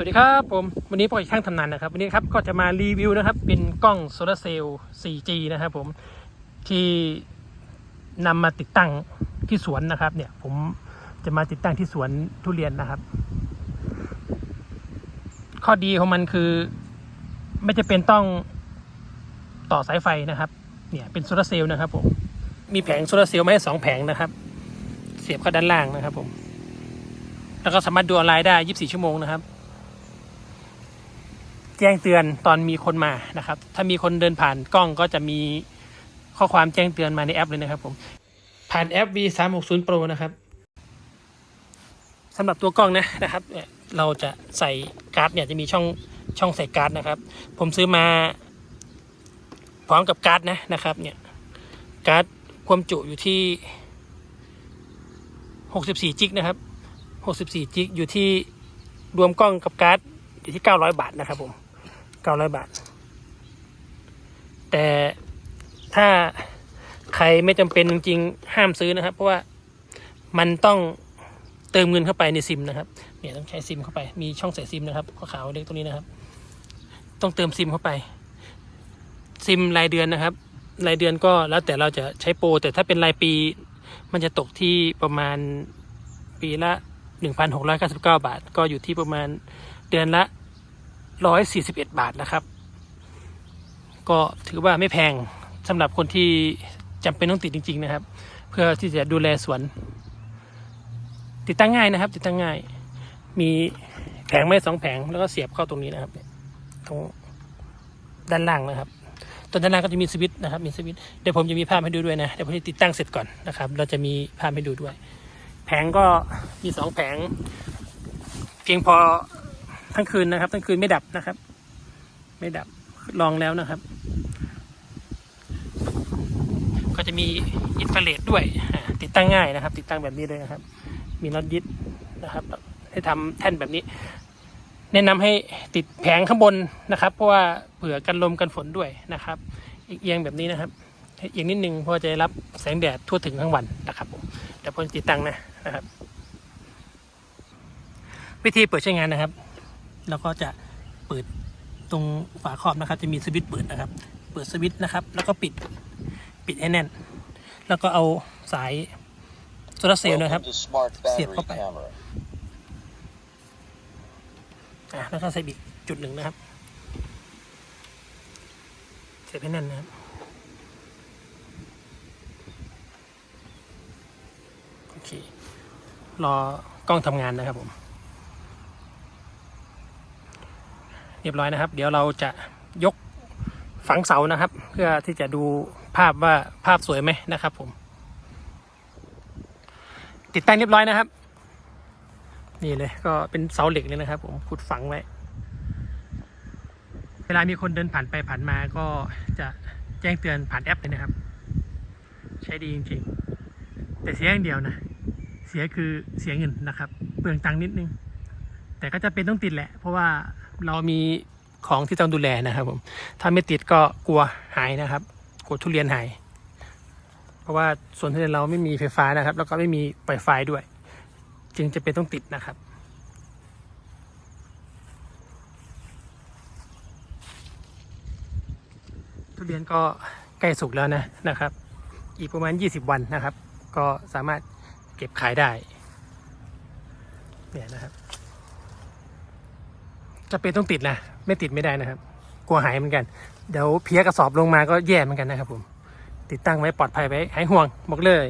สวัสดีครับผม วันนี้พวกช่างทำนานนะครับ วันนี้ครับก็จะมารีวิวนะครับ เป็นกล้องโซลาเซลล์ 4G นะครับผมที่นำมาติดตั้งที่สวนนะครับ เนี่ยผมจะมาติดตั้งที่สวนทุเรียนนะครับ ข้อดีของมันคือ ไม่จะเป็นต้องต่อสายไฟนะครับ เนี่ยเป็นโซลาเซลล์นะครับผมมีแผงโซลาเซลล์มาให้สองแผงนะครับ เสียบเข้าด้านล่างนะครับผมแล้วก็สามารถดูออนไลน์ได้ 24 ชั่วโมงนะครับ แจ้งเตือนตอนมีคนมานะครับ ถ้ามีคนเดินผ่านกล้องก็จะมีข้อความแจ้งเตือนมาในแอปเลยนะครับผมผ่านแอป V 3 6 0 Pro นะครับสำหรับตัวกล้องนะนะครับเนี่ยเราจะใส่การ์ดเนี่ยจะมีช่องช่องใส่การ์ดนะครับ ผมซื้อมา พร้อมกับการ์ดนะนะครับ เนี่ยการ์ดความจุอยู่ที่ 64 จิกนะครับ 64 จิกอยู่ที่รวมกล้องกับการ์ดอยู่ที่ 900 บาทนะครับผม 900บาท แต่ถ้าใครไม่จำเป็นจริงๆห้ามซื้อนะครับ เพราะว่ามันต้องเติมเงินเข้าไปในซิมนะครับเนี่ยต้องใช้ซิมเข้าไปมีช่องใส่ซิมนะครับขาวๆเล็กตรงนี้นะครับ ต้องเติมซิมเข้าไป ซิมรายเดือนนะครับ รายเดือนก็แล้วแต่เราจะใช้โปรแต่ถ้าเป็นรายปี มันจะตกที่ประมาณปีละ 1,699 บาท ก็อยู่ที่ประมาณเดือนละ 141 บาทนะครับ ก็ถือว่าไม่แพงสำหรับคนที่จำเป็นต้องติดจริง ๆ นะครับ เพื่อที่จะดูแลสวน ติดตั้งง่ายนะครับ ติดตั้งง่าย มีแผงไม้สองแผงแล้วก็เสียบเข้าตรงนี้นะครับตรงด้านล่างนะครับตรงด้านล่างก็จะมีสวิตช์นะครับมีสวิตช์เดี๋ยวผมจะมีภาพให้ดูด้วยนะเดี๋ยวผมจะติดตั้งเสร็จก่อนนะครับ เราจะมีภาพให้ดูด้วย แผงก็มีสองแผง เพียงพอ ทั้งคืนนะครับ ทั้งคืนไม่ดับนะครับ ไม่ดับลองแล้วนะครับ ก็จะมีอินฟราเรดด้วย ติดตั้งง่ายนะครับ ติดตั้งแบบนี้เลยนะครับ มีน็อตยึดนะครับให้ทำแท่นแบบนี้ แนะนำให้ติดแผงข้างบนนะครับ เพราะว่าเผื่อกันลมกันฝนด้วยนะครับเอียงแบบนี้นะครับเอียงนิดนึงเพราะจะได้รับแสงแดดทั่วถึงทั้งวันนะครับผมเดี๋ยวผมจะติดตั้งนะนะครับ วิธีเปิดใช้งานนะครับ เราก็จะเปิดตรงฝาครอบนะครับ จะมีสวิตช์เปิดนะครับ เปิดสวิตช์นะครับ แล้วก็ปิดปิดให้แน่น แล้วก็เอาสายโซลาร์เซลล์นะครับ Welcome to Smart Siap Battery apa? Camera. อะแล้วก็ใส่อีกจุดหนึ่งนะครับ เสียบให้แน่นนะครับโอเครอกล้องทำงานนะครับผม เรียบร้อยนะครับ เดี๋ยวเราจะยกฝังเสานะครับ เพื่อที่จะดูภาพว่าภาพสวยไหมนะครับ ผม ติดตั้งเรียบร้อยนะครับ นี่เลยก็เป็นเสาเหล็กเลยนะครับ ผมขุดฝังไว้เวลามีคนเดินผ่านไปผ่านมาก็จะแจ้งเตือนผ่านแอปเลยนะครับ ใช้ดีจริงๆ แต่เสียอย่างเดียวนะ เสียคือเสียเงินนะครับ เปลืองตังค์นิดนึง แต่ก็จะเป็นต้องติดแหละ เพราะว่า เรามีของที่ต้องดูแลนะครับผม ถ้าไม่ติดก็กลัวหายนะครับ กลัวทุเรียนหาย เพราะว่าส่วนทุเรียนเราไม่มีไฟฟ้านะครับ แล้วก็ไม่มีไวไฟด้วย จึงจะเป็นต้องติดนะครับทุเรียนก็ใกล้สุกแล้วนะนะครับ อีกประมาณ 20 วันนะครับ ก็สามารถเก็บขายได้ เนี่ยนะครับ จะเป็นต้องติดนะ ไม่ติดไม่ได้นะครับ กลัวหายเหมือนกัน เดี๋ยวเพี้ยกระสอบลงมาก็แย่เหมือนกันนะครับผม ติดตั้งไว้ปลอดภัยไว้หายห่วงบอกเลย